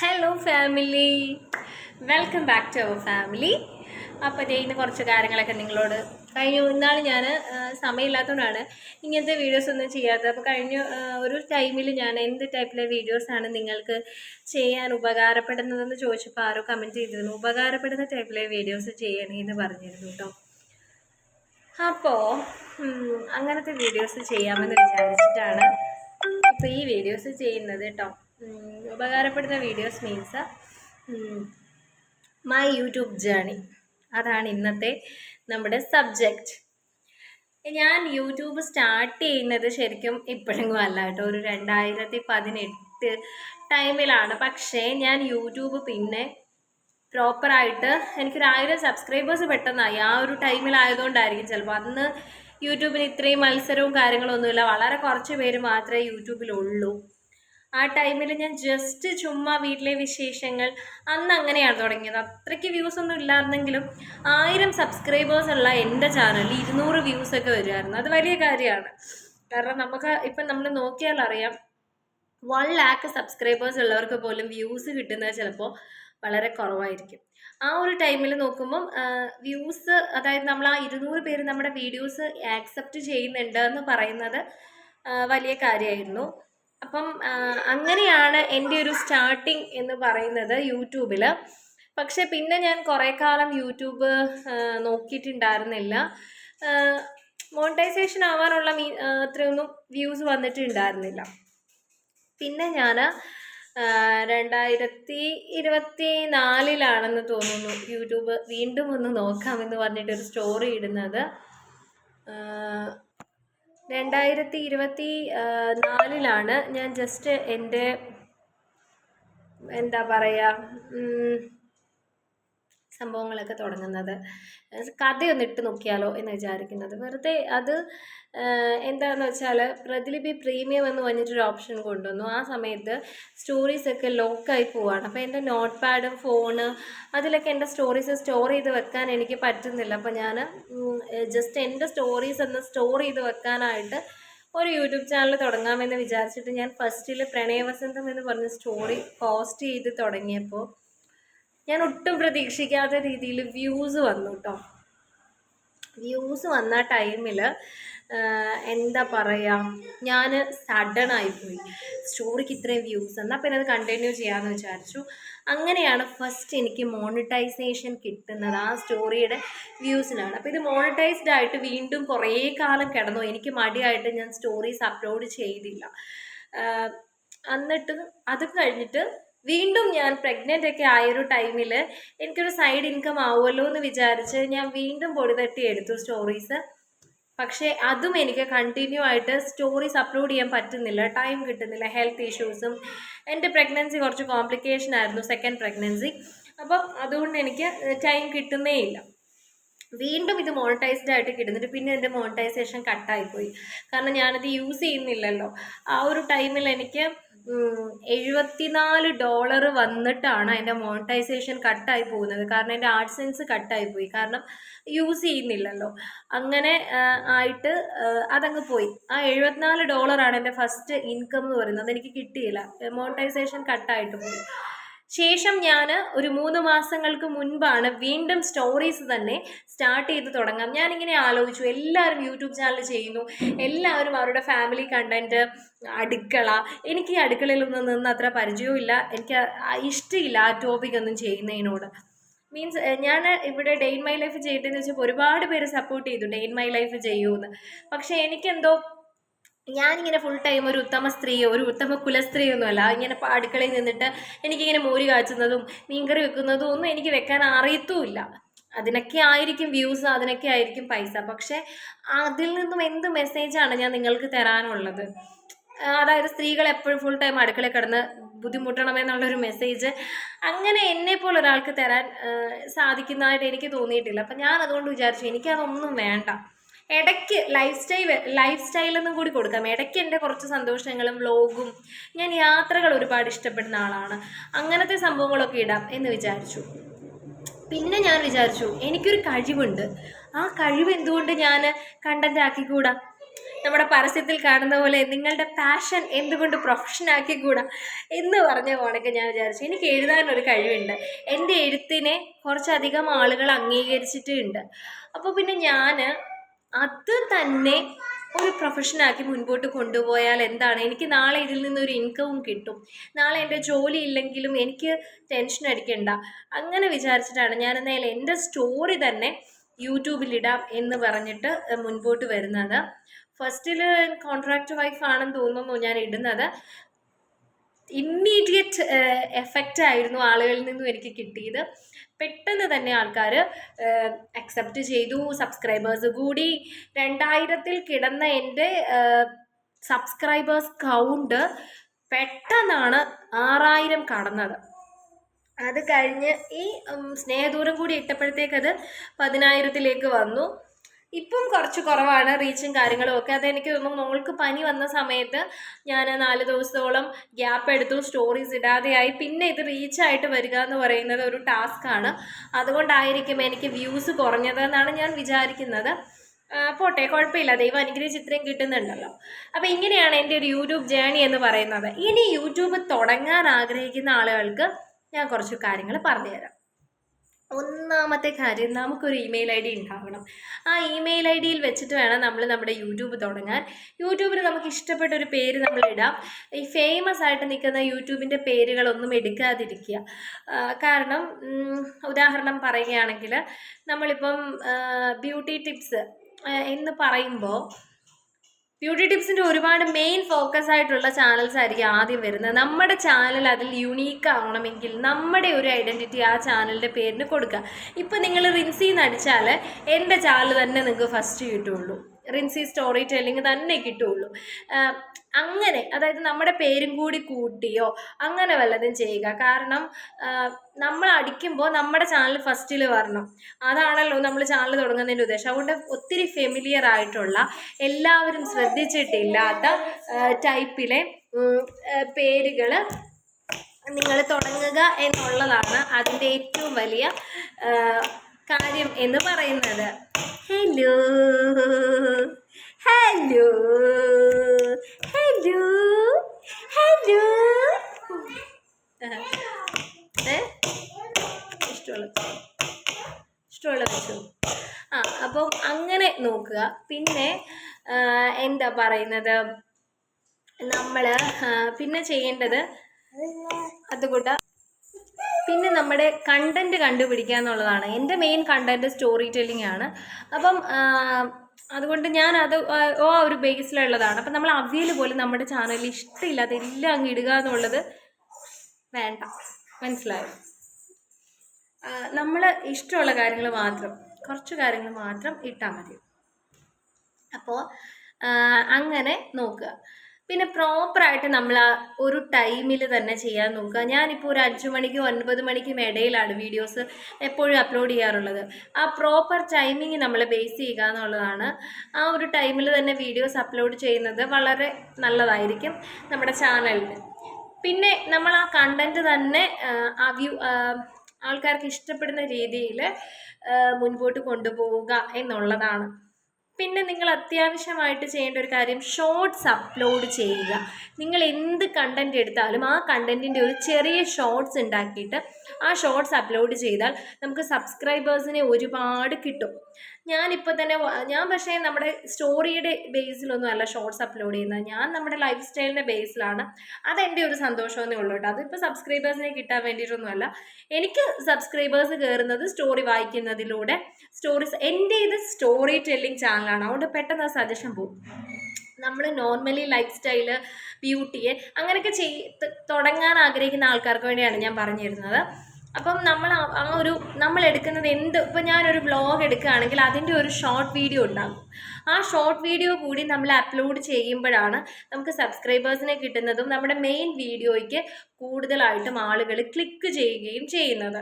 Hello family welcome back to our family അപ്പോൾ ഇന്ന് കുറച്ച് കാര്യങ്ങളൊക്കെ നിങ്ങളോട് കഴിഞ്ഞ. ഇന്നാൾ ഞാൻ സമയമില്ലാത്തതുകൊണ്ടാണ് ഇങ്ങനത്തെ വീഡിയോസ് ഒന്നും ചെയ്യാത്തത്. അപ്പോൾ കഴിഞ്ഞ ഒരു ടൈമിൽ ഞാൻ എന്ത് ടൈപ്പിലെ വീഡിയോസാണ് നിങ്ങൾക്ക് ചെയ്യാൻ ഉപകാരപ്പെടുന്നതെന്ന് ചോദിച്ചപ്പോൾ ആരോ കമന്റ് ചെയ്തിരുന്നു. ഉപകാരപ്പെടുന്ന ടൈപ്പിലെ വീഡിയോസ് ചെയ്യണേ എന്ന് പറഞ്ഞിരുന്നു കേട്ടോ അപ്പോൾ അങ്ങനത്തെ വീഡിയോസ് ചെയ്യാമെന്ന് വിചാരിച്ചിട്ടാണ് ഇപ്പോൾ ഈ വീഡിയോസ് ചെയ്യുന്നത് കേട്ടോ ഉപകാരപ്പെടുന്ന videos means my YouTube journey അതാണ് ഇന്നത്തെ നമ്മുടെ സബ്ജക്റ്റ് ഞാൻ യൂട്യൂബ് സ്റ്റാർട്ട് ചെയ്യുന്നത് ശരിക്കും ഇപ്പോഴെങ്കിലും അല്ല കേട്ടോ. ഒരു രണ്ടായിരത്തി പതിനെട്ട് ടൈമിലാണ് പക്ഷേ ഞാൻ യൂട്യൂബ് പിന്നെ പ്രോപ്പറായിട്ട് എനിക്കൊരു ആയിരം സബ്സ്ക്രൈബേഴ്സ് പെട്ടെന്നായി. ആ ഒരു ടൈമിലായതുകൊണ്ടായിരിക്കും ചിലപ്പോൾ അന്ന് യൂട്യൂബിന് ഇത്രയും മത്സരവും കാര്യങ്ങളൊന്നുമില്ല. വളരെ കുറച്ച് പേര് മാത്രമേ യൂട്യൂബിലുള്ളൂ ആ ടൈമിൽ ഞാൻ ജസ്റ്റ് ചുമ്മാ വീട്ടിലെ വിശേഷങ്ങൾ അന്ന് അങ്ങനെയാണ് തുടങ്ങിയത്. അത്രയ്ക്ക് വ്യൂസ് ഒന്നും ഇല്ലായിരുന്നെങ്കിലും ആയിരം സബ്സ്ക്രൈബേഴ്സ് ഉള്ള എന്റെ ചാനലിൽ ഇരുന്നൂറ് വ്യൂസ് ഒക്കെ വരുമായിരുന്നു അത് വലിയ കാര്യമാണ്. കാരണം നമുക്ക് ഇപ്പം നമ്മൾ നോക്കിയാൽ അറിയാം വൺ ലാക്ക് സബ്സ്ക്രൈബേഴ്സ് ഉള്ളവർക്ക് പോലും വ്യൂസ് കിട്ടുന്നത് ചിലപ്പോൾ വളരെ കുറവായിരിക്കും. ആ ഒരു ടൈമിൽ നോക്കുമ്പം വ്യൂസ് അതായത് നമ്മൾ ആ ഇരുന്നൂറ് പേര് നമ്മുടെ വീഡിയോസ് ആക്സെപ്റ്റ് ചെയ്യുന്നുണ്ട് എന്ന് പറയുന്നത് വലിയ കാര്യമായിരുന്നു. അപ്പം അങ്ങനെയാണ് എന്റെ ഒരു സ്റ്റാർട്ടിങ് എന്ന് പറയുന്നത് യൂട്യൂബിൽ പക്ഷെ പിന്നെ ഞാൻ കുറേ കാലം യൂട്യൂബ് നോക്കിയിട്ടുണ്ടായിരുന്നില്ല. മോണിറ്റൈസേഷൻ ആവാനുള്ള മീ അത്രയൊന്നും വ്യൂസ് വന്നിട്ടുണ്ടായിരുന്നില്ല. പിന്നെ ഞാൻ രണ്ടായിരത്തി ഇരുപത്തി നാലിലാണെന്ന് തോന്നുന്നു യൂട്യൂബ് വീണ്ടും ഒന്ന് നോക്കാമെന്ന് പറഞ്ഞിട്ടൊരു സ്റ്റോറി ഇടുന്നത്. രണ്ടായിരത്തി ഇരുപത്തി നാലിലാണ് ഞാൻ ജസ്റ്റ് എന്റെ എന്താ പറയുക സംഭവങ്ങളൊക്കെ തുടങ്ങുന്നത്. കഥയൊന്ന് ഇട്ട് നോക്കിയാലോ എന്ന് വിചാരിക്കുന്നത്. വെറുതെ അത് ആഹ് എന്താന്ന് വെച്ചാൽ പ്രതിലിപി പ്രീമിയം എന്ന് പറഞ്ഞിട്ടൊരു ഓപ്ഷൻ കൊണ്ടുവന്നു. ആ സമയത്ത് സ്റ്റോറീസൊക്കെ ലോക്കായി പോവാണ്. അപ്പോൾ എന്റെ നോട്ട് പാഡും ഫോണ് അതിലൊക്കെ എന്റെ സ്റ്റോറീസ് സ്റ്റോർ ചെയ്ത് വെക്കാൻ എനിക്ക് പറ്റുന്നില്ല. അപ്പോൾ ഞാൻ ജസ്റ്റ് എന്റെ സ്റ്റോറീസ് ഒന്ന് സ്റ്റോർ ചെയ്ത് വെക്കാനായിട്ട് ഒരു യൂട്യൂബ് ചാനൽ തുടങ്ങാമെന്ന് വിചാരിച്ചിട്ട് ഞാൻ ഫസ്റ്റിൽ പ്രണയവസന്തം എന്ന് പറഞ്ഞ സ്റ്റോറി പോസ്റ്റ് ചെയ്ത് തുടങ്ങിയപ്പോൾ ഞാൻ ഒട്ടും പ്രതീക്ഷിക്കാത്ത രീതിയിൽ വ്യൂസ് വന്നു കേട്ടോ വ്യൂസ് വന്ന ടൈമിൽ എന്താ പറയുക ഞാൻ സഡൻ ആയിപ്പോയി. സ്റ്റോറിക്ക് ഇത്രയും വ്യൂസ് എന്നാൽ പിന്നെ അത് കണ്ടിന്യൂ ചെയ്യാമെന്ന് വിചാരിച്ചു. അങ്ങനെയാണ് ഫസ്റ്റ് എനിക്ക് മോണിറ്റൈസേഷൻ കിട്ടുന്നത്. ആ സ്റ്റോറിയുടെ വ്യൂസിനാണ് അപ്പോൾ ഇത് മോണിറ്റൈസ്ഡ് ആയിട്ട് വീണ്ടും കുറേ കാലം കിടന്നു. എനിക്ക് മടിയായിട്ട് ഞാൻ സ്റ്റോറീസ് അപ്ലോഡ് ചെയ്തില്ല. എന്നിട്ട് അത് കഴിഞ്ഞിട്ട് വീണ്ടും ഞാൻ പ്രഗ്നന്റ് ഒക്കെ ആയൊരു ടൈമിൽ എനിക്കൊരു സൈഡ് ഇൻകം ആവുമല്ലോ എന്ന് വിചാരിച്ച് ഞാൻ വീണ്ടും പൊടി തട്ടി എടുത്തു സ്റ്റോറീസ് പക്ഷേ അതും എനിക്ക് കണ്ടിന്യൂ ആയിട്ട് സ്റ്റോറീസ് അപ്ലോഡ് ചെയ്യാൻ പറ്റുന്നില്ല ടൈം കിട്ടുന്നില്ല ഹെൽത്ത് ഇഷ്യൂസും എന്റെ പ്രഗ്നൻസി കുറച്ച് കോംപ്ലിക്കേഷൻ ആയിരുന്നു സെക്കൻഡ് പ്രഗ്നൻസി അപ്പം അതുകൊണ്ട് എനിക്ക് ടൈം കിട്ടുന്നേ ഇല്ല. വീണ്ടും ഇത് മോണിറ്റൈസ്ഡ് ആയിട്ട് കിട്ടുന്നുണ്ട് പിന്നെ എന്റെ മോണിറ്റൈസേഷൻ കട്ടായിപ്പോയി കാരണം ഞാനത് യൂസ് ചെയ്യുന്നില്ലല്ലോ. ആ ഒരു ടൈമിൽ എനിക്ക് എഴുപത്തിനാല് ഡോളർ വന്നിട്ടാണ് എന്റെ മോണിറ്റൈസേഷൻ കട്ടായി പോകുന്നത്. കാരണം എന്റെ ആർട്ട് സെൻസ് കട്ടായി പോയി. കാരണം യൂസ് ചെയ്യുന്നില്ലല്ലോ. അങ്ങനെ ആയിട്ട് അതങ്ങ് പോയി. ആ എഴുപത്തിനാല് ഡോളറാണ് എന്റെ ഫസ്റ്റ് ഇൻകം എന്ന് പറയുന്നത്. അതെനിക്ക് കിട്ടിയില്ല. മോണിറ്റൈസേഷൻ കട്ടായിട്ട് പോയി. ശേഷം ഞാൻ ഒരു മൂന്ന് മാസങ്ങൾക്ക് മുൻപാണ് വീണ്ടും സ്റ്റോറീസ് തന്നെ സ്റ്റാർട്ട് ചെയ്ത് തുടങ്ങാം. ഞാനിങ്ങനെ ആലോചിച്ചു. എല്ലാവരും യൂട്യൂബ് ചാനൽ ചെയ്യുന്നു. എല്ലാവരും അവരുടെ ഫാമിലി കണ്ടന്റ് അടുക്കള. എനിക്ക് ഈ അടുക്കളയിലൊന്നും നിന്ന് അത്ര പരിചയവും ഇല്ല എനിക്ക് ഇഷ്ടമില്ല ആ ടോപ്പിക് ഒന്നും ചെയ്യുന്നതിനോട്. മീൻസ് ഞാൻ ഇവിടെ ഡേ ഇൻ മൈ ലൈഫ് ചെയ്തിട്ടെന്ന് വെച്ചപ്പോൾ ഒരുപാട് പേര് സപ്പോർട്ട് ചെയ്തു ഡേ ഇൻ മൈ ലൈഫ് ചെയ്യൂന്ന് പക്ഷേ എനിക്കെന്തോ ഞാനിങ്ങനെ ഫുൾ ടൈം ഒരു ഉത്തമ സ്ത്രീയോ ഒരു ഉത്തമ കുലസ്ത്രീയോ ഒന്നുമല്ല ഇങ്ങനെ അടുക്കളയിൽ നിന്നിട്ട് എനിക്കിങ്ങനെ മോര് കാച്ചുന്നതും മീൻകറി വെക്കുന്നതും ഒന്നും എനിക്ക് വെക്കാൻ അറിയത്തുമില്ല. അതിനൊക്കെ ആയിരിക്കും വ്യൂസ് അതിനൊക്കെ ആയിരിക്കും പൈസ. പക്ഷേ അതിൽ നിന്നും എന്ത് മെസ്സേജാണ് ഞാൻ നിങ്ങൾക്ക് തരാനുള്ളത്? അതായത് സ്ത്രീകൾ എപ്പോഴും ഫുൾ ടൈം അടുക്കളയിൽ കിടന്ന് ബുദ്ധിമുട്ടണമെന്നുള്ളൊരു മെസ്സേജ് അങ്ങനെ എന്നെ പോലെ ഒരാൾക്ക് തരാൻ സാധിക്കുന്നതായിട്ട് എനിക്ക് തോന്നിയിട്ടില്ല. അപ്പം ഞാൻ അതുകൊണ്ട് വിചാരിച്ചു എനിക്കതൊന്നും വേണ്ട. ഇടയ്ക്ക് ലൈഫ് സ്റ്റൈൽ ലൈഫ് സ്റ്റൈലൊന്നും കൂടി കൊടുക്കാം. ഇടയ്ക്ക് എന്റെ കുറച്ച് സന്തോഷങ്ങളും വ്ലോഗും ഞാൻ യാത്രകൾ ഒരുപാട് ഇഷ്ടപ്പെടുന്ന ആളാണ്. അങ്ങനത്തെ സംഭവങ്ങളൊക്കെ ഇടാം എന്ന് വിചാരിച്ചു. പിന്നെ ഞാൻ വിചാരിച്ചു എനിക്കൊരു കഴിവുണ്ട്. ആ കഴിവ് എന്തുകൊണ്ട് ഞാൻ കണ്ടന്റ് ആക്കിക്കൂടാ? നമ്മുടെ പരസ്യത്തിൽ കാണുന്ന പോലെ നിങ്ങളുടെ പാഷൻ എന്തുകൊണ്ട് പ്രൊഫഷനാക്കി കൂടാ എന്ന് പറഞ്ഞ പോണൊക്കെ ഞാൻ വിചാരിച്ചു. എനിക്ക് എഴുതാനൊരു കഴിവുണ്ട്. എന്റെ എഴുത്തിനെ കുറച്ചധികം ആളുകൾ അംഗീകരിച്ചിട്ടുണ്ട്. അപ്പോൾ പിന്നെ ഞാൻ അത് തന്നെ ഒരു പ്രൊഫഷനാക്കി മുൻപോട്ട് കൊണ്ടുപോയാൽ എന്താണ്? എനിക്ക് നാളെ ഇതിൽ നിന്നൊരു ഇൻകവും കിട്ടും. നാളെ എന്റെ ജോലി ഇല്ലെങ്കിലും എനിക്ക് ടെൻഷൻ അടിക്കണ്ട. അങ്ങനെ വിചാരിച്ചിട്ടാണ് ഞാൻ എന്നാൽ എന്റെ സ്റ്റോറി തന്നെ യൂട്യൂബിലിടാം എന്ന് പറഞ്ഞിട്ട് മുൻപോട്ട് വരുന്നത്. ഫസ്റ്റിൽ കോൺട്രാക്ട് വൈഫ് ആണെന്ന് തോന്നുന്നു ഞാൻ ഇടുന്നത്. ഇമ്മീഡിയറ്റ് എഫക്റ്റ് ആയിരുന്നു ആളുകളിൽ നിന്നും എനിക്ക് കിട്ടിയത്. പെട്ടെന്ന് തന്നെ ആൾക്കാർ അക്സെപ്റ്റ് ചെയ്തു. സബ്സ്ക്രൈബേഴ്സ് കൂടി. രണ്ടായിരത്തിൽ കിടന്ന എന്റെ സബ്സ്ക്രൈബേഴ്സ് കൗണ്ട് പെട്ടെന്നാണ് ആറായിരം കടന്നത്. അത് കഴിഞ്ഞ് ഈ സ്നേഹദൂരം കൂടി ഇട്ടപ്പോഴത്തേക്കത് പതിനായിരത്തിലേക്ക് വന്നു. ഇപ്പം കുറച്ച് കുറവാണ് റീച്ചും കാര്യങ്ങളും ഒക്കെ. അതെനിക്ക് തോന്നുന്നു മോൾക്ക് പനി വന്ന സമയത്ത് ഞാൻ നാല് ദിവസത്തോളം ഗ്യാപ്പ് എടുത്തു സ്റ്റോറീസ് ഇടാതെയായി പിന്നെ ഇത് റീച്ചായിട്ട് വരിക എന്ന് പറയുന്നത് ഒരു ടാസ്ക്കാണ് അതുകൊണ്ടായിരിക്കും എനിക്ക് വ്യൂസ് കുറഞ്ഞതെന്നാണ് ഞാൻ വിചാരിക്കുന്നത്. പോട്ടെ കുഴപ്പമില്ല. ദൈവം അനുഗ്രഹിച്ച് ഇത്രയും കിട്ടുന്നുണ്ടല്ലോ. അപ്പോൾ ഇങ്ങനെയാണ് എന്റെ ഒരു യൂട്യൂബ് ജേണി എന്ന് പറയുന്നത്. ഇനി യൂട്യൂബ് തുടങ്ങാൻ ആഗ്രഹിക്കുന്ന ആളുകൾക്ക് ഞാൻ കുറച്ച് കാര്യങ്ങൾ പറഞ്ഞുതരാം ഒന്നാമത്തെ കാര്യം നമുക്കൊരു ഇമെയിൽ ഐ ഡി ഉണ്ടാവണം. ആ ഇമെയിൽ ഐ ഡിയിൽ വെച്ചിട്ട് വേണം നമ്മൾ നമ്മുടെ യൂട്യൂബ് തുടങ്ങാൻ. യൂട്യൂബിൽ നമുക്ക് ഇഷ്ടപ്പെട്ട ഒരു പേര് നമ്മൾ ഇടാം. ഈ ഫേമസ് ആയിട്ട് നിൽക്കുന്ന യൂട്യൂബിന്റെ പേരുകളൊന്നും എടുക്കാതിരിക്കുക. കാരണം ഉദാഹരണം പറയുകയാണെങ്കിൽ നമ്മളിപ്പം ബ്യൂട്ടി ടിപ്സ് എന്ന് പറയുമ്പോൾ ബ്യൂട്ടി ടിപ്സിന്റെ ഒരുപാട് മെയിൻ ഫോക്കസ് ആയിട്ടുള്ള ചാനൽസ് ആയിരിക്കും ആദ്യം വരുന്നത്. നമ്മുടെ ചാനൽ അതിൽ യുണീക്ക് ആവണമെങ്കിൽ നമ്മുടെ ഒരു ഐഡന്റിറ്റി ആ ചാനലിന്റെ പേരിന് കൊടുക്കുക. ഇപ്പം നിങ്ങൾ റിൻസിന്ന് അടിച്ചാൽ എന്റെ ചാനൽ തന്നെ നിങ്ങൾക്ക് ഫസ്റ്റ് കിട്ടുള്ളൂ. റിൻസി സ്റ്റോറി ടെല്ലിങ് തന്നെ കിട്ടുള്ളൂ. അങ്ങനെ അതായത് നമ്മുടെ പേരും കൂടി കൂട്ടിയോ അങ്ങനെ വല്ലതും ചെയ്യുക. കാരണം നമ്മൾ അടിക്കുമ്പോൾ നമ്മുടെ ചാനൽ ഫസ്റ്റിൽ വരണം. അതാണല്ലോ നമ്മൾ ചാനൽ തുടങ്ങുന്നതിന്റെ ഉദ്ദേശം. അതുകൊണ്ട് ഒത്തിരി ഫെമിലിയർ ആയിട്ടുള്ള എല്ലാവരും ശ്രദ്ധിച്ചിട്ടില്ലാത്ത ടൈപ്പിലെ പേരുകൾ നിങ്ങൾ തുടങ്ങുക എന്നുള്ളതാണ് അതിന്റെ ഏറ്റവും വലിയ കാര്യം എന്ന് പറയുന്നത് ഹലോ ഹലോ ഹലോ ഹലോ ഇഷ്ടമുള്ള ഇഷ്ടമുള്ള ആ അപ്പം അങ്ങനെ നോക്കുക. പിന്നെ എന്താ പറയുന്നത്? നമ്മൾ പിന്നെ ചെയ്യേണ്ടത് അതുകൊണ്ട് പിന്നെ നമ്മുടെ കണ്ടന്റ് കണ്ടുപിടിക്കുക എന്നുള്ളതാണ് എന്റെ മെയിൻ കണ്ടന്റ് സ്റ്റോറി ടെല്ലിംഗ് ആണ്. അപ്പം അതുകൊണ്ട് ഞാൻ അത് ആ ഒരു ബേസിലുള്ളതാണ് അപ്പം നമ്മൾ അവിയൽ പോലും നമ്മുടെ ചാനലിൽ ഇഷ്ടമില്ലാത്ത എല്ലാം അങ്ങ് ഇടുക എന്നുള്ളത് വേണ്ട. മനസ്സിലായോ? നമ്മൾ ഇഷ്ടമുള്ള കാര്യങ്ങൾ മാത്രം കുറച്ച് കാര്യങ്ങൾ മാത്രം ഇട്ടാൽ മതി. അപ്പോൾ അങ്ങനെ നോക്കുക. പിന്നെ പ്രോപ്പറായിട്ട് നമ്മൾ ആ ഒരു ടൈമിൽ തന്നെ ചെയ്യാൻ നോക്കുക. ഞാനിപ്പോൾ ഒരു അഞ്ച് മണിക്കും ഒൻപത് മണിക്കും ഇടയിലാണ് വീഡിയോസ് എപ്പോഴും അപ്ലോഡ് ചെയ്യാറുള്ളത്. ആ പ്രോപ്പർ ടൈമിങ് നമ്മൾ ബേസ് ചെയ്യുക എന്നുള്ളതാണ്. ആ ഒരു ടൈമിൽ തന്നെ വീഡിയോസ് അപ്ലോഡ് ചെയ്യുന്നത് വളരെ നല്ലതായിരിക്കും നമ്മുടെ ചാനലിന് പിന്നെ നമ്മൾ ആ കണ്ടന്റ് തന്നെ ആ, വ്യൂ ആൾക്കാർക്ക് ഇഷ്ടപ്പെടുന്ന രീതിയിൽ മുൻപോട്ട് കൊണ്ടുപോവുക എന്നുള്ളതാണ്. പിന്നെ നിങ്ങൾ അത്യാവശ്യമായിട്ട് ചെയ്യേണ്ട ഒരു കാര്യം ഷോർട്സ് അപ്ലോഡ് ചെയ്യുക. നിങ്ങൾ എന്ത് കണ്ടന്റ് എടുത്താലും ആ കണ്ടന്റിന്റെ ഒരു ചെറിയ ഷോർട്സ് ഉണ്ടാക്കിയിട്ട് ആ ഷോർട്സ് അപ്ലോഡ് ചെയ്താൽ നമുക്ക് സബ്സ്ക്രൈബേഴ്സിനെ ഒരുപാട് കിട്ടും. ഞാനിപ്പോൾ തന്നെ ഞാൻ പക്ഷേ നമ്മുടെ സ്റ്റോറിയുടെ ബേസിലൊന്നും അല്ല ഷോർട്സ് അപ്ലോഡ് ചെയ്യുന്നത്. ഞാൻ നമ്മുടെ ലൈഫ് സ്റ്റൈലിന്റെ ബേസിലാണ് അതെന്റെ ഒരു സന്തോഷമെന്നേ ഉള്ളൂ കേട്ടോ. അതിപ്പോൾ സബ്സ്ക്രൈബേഴ്സിനെ കിട്ടാൻ വേണ്ടിയിട്ടൊന്നുമല്ല എനിക്ക് സബ്സ്ക്രൈബേഴ്സ് കയറുന്നത് സ്റ്റോറി വായിക്കുന്നതിലൂടെ. സ്റ്റോറീസ് എന്റെ ഇത് സ്റ്റോറി ടെല്ലിംഗ് ചാനലാണ് അതുകൊണ്ട് പെട്ടെന്ന് സജഷൻ പോകും നമ്മൾ നോർമലി ലൈഫ് സ്റ്റൈൽ ബ്യൂട്ടിയെ അങ്ങനെയൊക്കെ ചെയ് തുടങ്ങാൻ ആഗ്രഹിക്കുന്ന ആൾക്കാർക്ക് വേണ്ടിയാണ് ഞാൻ പറഞ്ഞു തരുന്നത് അപ്പം നമ്മൾ ആ- ഒരു നമ്മൾ എടുക്കുന്നത് എന്ത് ഇപ്പം ഞാനൊരു വ്ളോഗ് എടുക്കുകയാണെങ്കിൽ അതിന്റെ ഒരു ഷോർട്ട് വീഡിയോ ഉണ്ടാകും. ആ ഷോർട്ട് വീഡിയോ കൂടി നമ്മൾ അപ്ലോഡ് ചെയ്യുമ്പോഴാണ് നമുക്ക് സബ്സ്ക്രൈബേഴ്സിനെ കിട്ടുന്നതും നമ്മുടെ മെയിൻ വീഡിയോയ്ക്ക് കൂടുതലായിട്ടും ആളുകൾ ക്ലിക്ക് ചെയ്യുകയും ചെയ്യുന്നത്.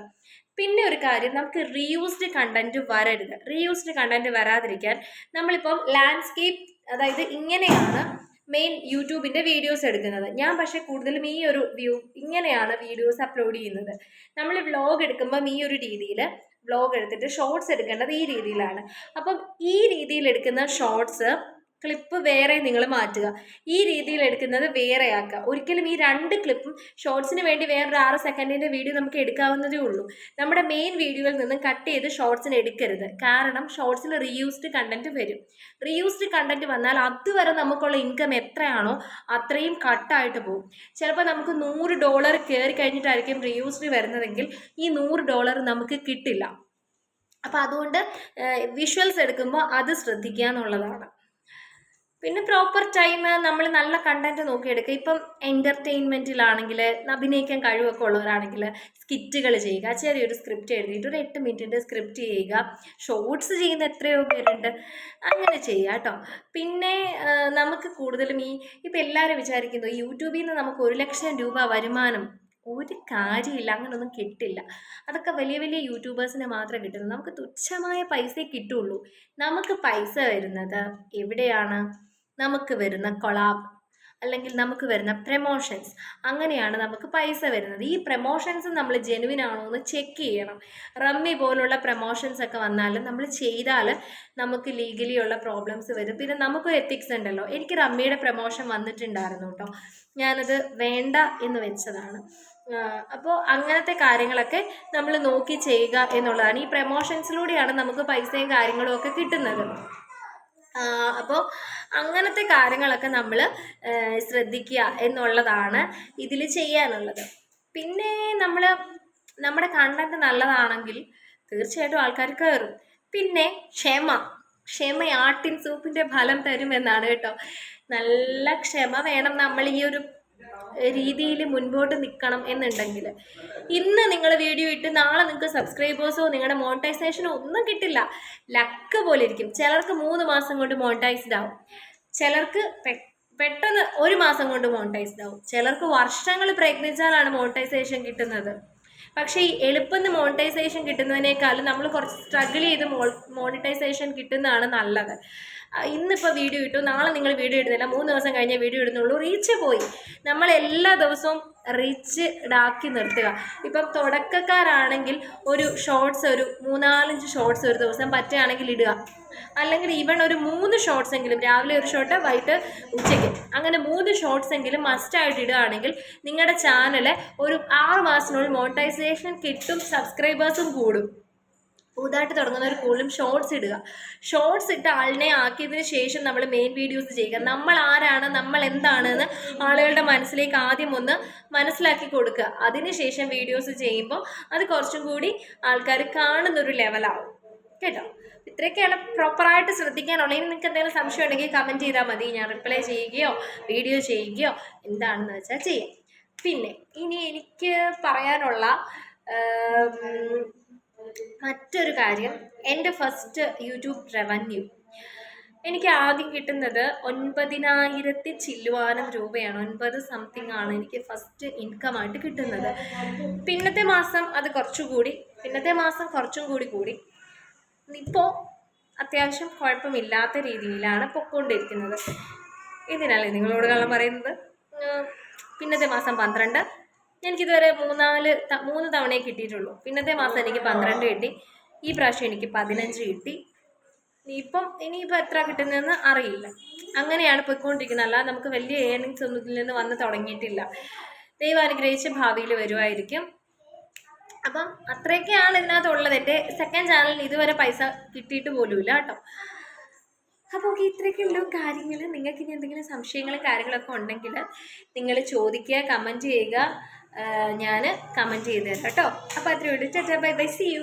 പിന്നെ ഒരു കാര്യം നമുക്ക് റീയൂസ്ഡ് കണ്ടന്റ് വരരുത്. റീയൂസ്ഡ് കണ്ടന്റ് വരാതിരിക്കാൻ നമ്മളിപ്പം ലാൻഡ്സ്കേപ്പ് അതായത് ഇങ്ങനെയാണ് മെയിൻ യൂട്യൂബിന്റെ വീഡിയോസ് എടുക്കുന്നത്. ഞാൻ പക്ഷേ കൂടുതലും ഈ ഒരു വ്യൂ ഇങ്ങനെയാണ് വീഡിയോസ് അപ്ലോഡ് ചെയ്യുന്നത്. നമ്മൾ വ്ലോഗ് എടുക്കുമ്പം ഈ ഒരു രീതിയിൽ വ്ലോഗ് എടുത്തിട്ട് ഷോർട്സ് എടുക്കേണ്ടത് ഈ രീതിയിലാണ്. അപ്പം ഈ രീതിയിൽ എടുക്കുന്ന ഷോർട്സ് ക്ലിപ്പ് വേറെ നിങ്ങൾ മാറ്റുക. ഈ രീതിയിൽ എടുക്കുന്നത് വേറെ ആക്കുക ഒരിക്കലും ഈ രണ്ട് ക്ലിപ്പും ഷോർട്സിന് വേണ്ടി വേറൊരു ആറ് സെക്കൻഡിന്റെ വീഡിയോ നമുക്ക് എടുക്കാവുന്നതേ ഉള്ളൂ. നമ്മുടെ മെയിൻ വീഡിയോയിൽ നിന്നും കട്ട് ചെയ്ത് ഷോർട്സിന് എടുക്കരുത്. കാരണം ഷോർട്സിൽ റീയൂസ്ഡ് കണ്ടന്റ് വരും. റീയൂസ്ഡ് കണ്ടന്റ് വന്നാൽ അതുവരെ നമുക്കുള്ള ഇൻകം എത്രയാണോ അത്രയും കട്ടായിട്ട് പോകും. ചിലപ്പോൾ നമുക്ക് നൂറ് ഡോളർ കയറി കഴിഞ്ഞിട്ടായിരിക്കും റീയൂസ്ഡ് വരുന്നതെങ്കിൽ ഈ നൂറ് ഡോളർ നമുക്ക് കിട്ടില്ല. അപ്പോൾ അതുകൊണ്ട് വിഷ്വൽസ് എടുക്കുമ്പോൾ അത് ശ്രദ്ധിക്കുക എന്നുള്ളതാണ്. പിന്നെ പ്രോപ്പർ ടൈം നമ്മൾ നല്ല കണ്ടന്റ് നോക്കിയെടുക്കുക. ഇപ്പം എന്റർടൈൻമെന്റിലാണെങ്കിൽ അഭിനയിക്കാൻ കഴിവൊക്കെ ഉള്ളവരാണെങ്കിൽ സ്കിറ്റുകൾ ചെയ്യുക. ചെറിയൊരു സ്ക്രിപ്റ്റ് എഴുതിയിട്ട് ഒരു എട്ട് മിനിറ്റിന്റെ സ്ക്രിപ്റ്റ് ചെയ്യുക. ഷോർട്സ് ചെയ്യുന്ന എത്രയോ പേരുണ്ട്. അങ്ങനെ ചെയ്യുക കേട്ടോ. പിന്നെ നമുക്ക് കൂടുതലും ഈ ഇപ്പം എല്ലാവരും വിചാരിക്കുന്നു യൂട്യൂബിൽ നിന്ന് നമുക്ക് ഒരു ലക്ഷം രൂപ വരുമാനം. ഒരു കാര്യമില്ല അങ്ങനൊന്നും കിട്ടില്ല. അതൊക്കെ വലിയ വലിയ യൂട്യൂബേഴ്സിന് മാത്രമേ കിട്ടുന്നു നമുക്ക് തുച്ഛമായ പൈസയെ കിട്ടുള്ളൂ. നമുക്ക് പൈസ വരുന്നത് എവിടെയാണ്? നമുക്ക് വരുന്ന കൊളാബ് അല്ലെങ്കിൽ നമുക്ക് വരുന്ന പ്രമോഷൻസ് അങ്ങനെയാണ് നമുക്ക് പൈസ വരുന്നത്. ഈ പ്രമോഷൻസ് നമ്മൾ ജെനുവിൻ ആണോ എന്ന് ചെക്ക് ചെയ്യണം. റമ്മി പോലുള്ള പ്രമോഷൻസ് ഒക്കെ വന്നാൽ നമ്മൾ ചെയ്താൽ നമുക്ക് ലീഗലി ഉള്ള പ്രോബ്ലംസ് വരും. പിന്നെ നമുക്കൊരു എത്തിക്സ് ഉണ്ടല്ലോ. എനിക്ക് റമ്മിയുടെ പ്രമോഷൻ വന്നിട്ടുണ്ടായിരുന്നു കേട്ടോ ഞാനത് വേണ്ട എന്ന് വെച്ചതാണ്. അപ്പോൾ അങ്ങനത്തെ കാര്യങ്ങളൊക്കെ നമ്മൾ നോക്കി ചെയ്യുക എന്നുള്ളതാണ്. ഈ പ്രമോഷൻസിലൂടെയാണ് നമുക്ക് പൈസയും കാര്യങ്ങളും ഒക്കെ കിട്ടുന്നത്. അപ്പോൾ അങ്ങനത്തെ കാര്യങ്ങളൊക്കെ നമ്മൾ ശ്രദ്ധിക്കുക എന്നുള്ളതാണ് ഇതിൽ ചെയ്യാനുള്ളത്. പിന്നെ നമ്മൾ നമ്മുടെ കണ്ടന്റ് നല്ലതാണെങ്കിൽ തീർച്ചയായിട്ടും ആൾക്കാർ കയറും പിന്നെ ക്ഷമ. ക്ഷമ ആട്ടിൻ സൂപ്പിന്റെ ഫലം തരുമെന്നാണ് കേട്ടോ. നല്ല ക്ഷമ വേണം നമ്മൾ ഈ ഒരു രീതിയിൽ മുൻപോട്ട് നിൽക്കണം എന്നുണ്ടെങ്കിൽ. ഇന്ന് നിങ്ങൾ വീഡിയോ ഇട്ട് നാളെ നിങ്ങൾക്ക് സബ്സ്ക്രൈബേഴ്സോ നിങ്ങളുടെ മോണിറ്റൈസേഷനോ ഒന്നും കിട്ടില്ല. ലക്ക് പോലെ ഇരിക്കും. ചിലർക്ക് മൂന്ന് മാസം കൊണ്ട് മോണിറ്റൈസ്ഡ് ആവും. ചിലർക്ക് പെട്ടെന്ന് ഒരു മാസം കൊണ്ട് മോണിറ്റൈസ്ഡ് ആവും. ചിലർക്ക് വർഷങ്ങൾ പ്രയത്നിച്ചാലാണ് മോണിറ്റൈസേഷൻ കിട്ടുന്നത്. പക്ഷേ ഈ എളുപ്പം മോണിറ്റൈസേഷൻ കിട്ടുന്നതിനേക്കാളും നമ്മൾ കുറച്ച് സ്ട്രഗിൾ ചെയ്ത് മോണിറ്റൈസേഷൻ കിട്ടുന്നതാണ് നല്ലത്. ഇന്നിപ്പോൾ വീഡിയോ ഇട്ടു നാളെ നിങ്ങൾ വീഡിയോ ഇടുന്നില്ല മൂന്ന് ദിവസം കഴിഞ്ഞേ വീഡിയോ ഇടുന്നുള്ളൂ റീച്ച് പോയി. നമ്മൾ എല്ലാ ദിവസവും റീച്ച് ഇടാക്കി നിർത്തുക. ഇപ്പം തുടക്കക്കാരാണെങ്കിൽ ഒരു ഷോർട്സ് ഒരു മൂന്നാലഞ്ച് ഷോർട്സ് ഒരു ദിവസം പറ്റുകയാണെങ്കിൽ ഇടുക. അല്ലെങ്കിൽ ഈവൺ ഒരു മൂന്ന് ഷോർട്സ് എങ്കിലും രാവിലെ ഒരു ഷോട്ട് വൈകിട്ട് ഉച്ചയ്ക്ക്. അങ്ങനെ മൂന്ന് ഷോർട്സ് എങ്കിലും മസ്റ്റായിട്ട് ഇടുകയാണെങ്കിൽ നിങ്ങളുടെ ചാനൽ ഒരു ആറ് മാസത്തിനുള്ളിൽ മോണിറ്റൈസേഷൻ കിട്ടും സബ്സ്ക്രൈബേഴ്സും കൂടും. പുതുതായിട്ട് ഒരു കൂടുതലും ഷോർട്സ് ഇടുക. ഷോർട്സ് ഇട്ട് ആളിനെ ആക്കിയതിന് ശേഷം നമ്മൾ മെയിൻ വീഡിയോസ് ചെയ്യുക. നമ്മൾ ആരാണ്? നമ്മൾ എന്താണെന്ന് ആളുകളുടെ മനസ്സിലേക്ക് ആദ്യം ഒന്ന് മനസ്സിലാക്കി കൊടുക്കുക. അതിനുശേഷം വീഡിയോസ് ചെയ്യുമ്പോൾ അത് കുറച്ചും കൂടി ആൾക്കാർ കാണുന്നൊരു ലെവലാവും കേട്ടോ? ഇത്രയൊക്കെയാണ് പ്രോപ്പറായിട്ട് ശ്രദ്ധിക്കാനുള്ളത്. ഇനി നിങ്ങൾക്ക് എന്തെങ്കിലും സംശയം ഉണ്ടെങ്കിൽ കമന്റ് ചെയ്താൽ മതി. ഞാൻ റിപ്ലൈ ചെയ്യുകയോ വീഡിയോ ചെയ്യുകയോ എന്താണെന്ന് വെച്ചാൽ ചെയ്യാം. പിന്നെ ഇനി എനിക്ക് പറയാനുള്ള മറ്റൊരു കാര്യം എന്റെ ഫസ്റ്റ് യൂട്യൂബ് റവന്യൂ എനിക്ക് ആദ്യം കിട്ടുന്നത് ഒൻപതിനായിരത്തി ചില്ലുവാനം രൂപയാണ്. ഒൻപത് സംതിങ് ആണ് എനിക്ക് ഫസ്റ്റ് ഇൻകം ആയിട്ട് കിട്ടുന്നത്. പിന്നത്തെ മാസം അത് കുറച്ചുകൂടി പിന്നത്തെ മാസം കുറച്ചും കൂടി കൂടി. ഇപ്പോൾ അത്യാവശ്യം കുഴപ്പമില്ലാത്ത രീതിയിലാണ് പൊക്കോണ്ടിരിക്കുന്നത്. ഇതിനല്ലേ നിങ്ങളോട് കള്ളം പറയുന്നത്? പിന്നത്തെ മാസം പന്ത്രണ്ട് എനിക്കിതുവരെ മൂന്നാൽ മൂന്ന് തവണയെ കിട്ടിയിട്ടുള്ളൂ. പിന്നത്തെ മാസം എനിക്ക് പന്ത്രണ്ട് കിട്ടി. ഈ പ്രാവശ്യം എനിക്ക് പതിനഞ്ച് കിട്ടി. ഇപ്പം ഇനിയിപ്പോൾ എത്ര കിട്ടുന്നതെന്ന് അറിയില്ല. അങ്ങനെയാണ് പോയിക്കൊണ്ടിരിക്കുന്നത്. അല്ല നമുക്ക് വലിയ ഏർണിങ്സ് ഒന്നും ഇതിൽ നിന്ന് വന്ന് തുടങ്ങിയിട്ടില്ല. ദൈവം അനുഗ്രഹിച്ച് ഭാവിയിൽ വരുമായിരിക്കും അപ്പം അത്രയൊക്കെയാണ് ഇതിനകത്തുള്ളത്. എന്റെ സെക്കൻഡ് ചാനലിൽ ഇതുവരെ പൈസ കിട്ടിയിട്ട് പോലുമില്ല കേട്ടോ. അപ്പോൾ ഓക്കെ ഇത്രയൊക്കെയുള്ളൂ കാര്യങ്ങൾ. നിങ്ങൾക്ക് ഇനി എന്തെങ്കിലും സംശയങ്ങളും കാര്യങ്ങളൊക്കെ ഉണ്ടെങ്കിൽ നിങ്ങൾ ചോദിക്കുക കമന്റ് ചെയ്യുക. ഞാൻ കമന്റ് ചെയ്ത് തരാം കേട്ടോ. അപ്പോൾ അത്രയേ ഉള്ളൂ. ചേട്ടാ ബൈ ബൈ സി യു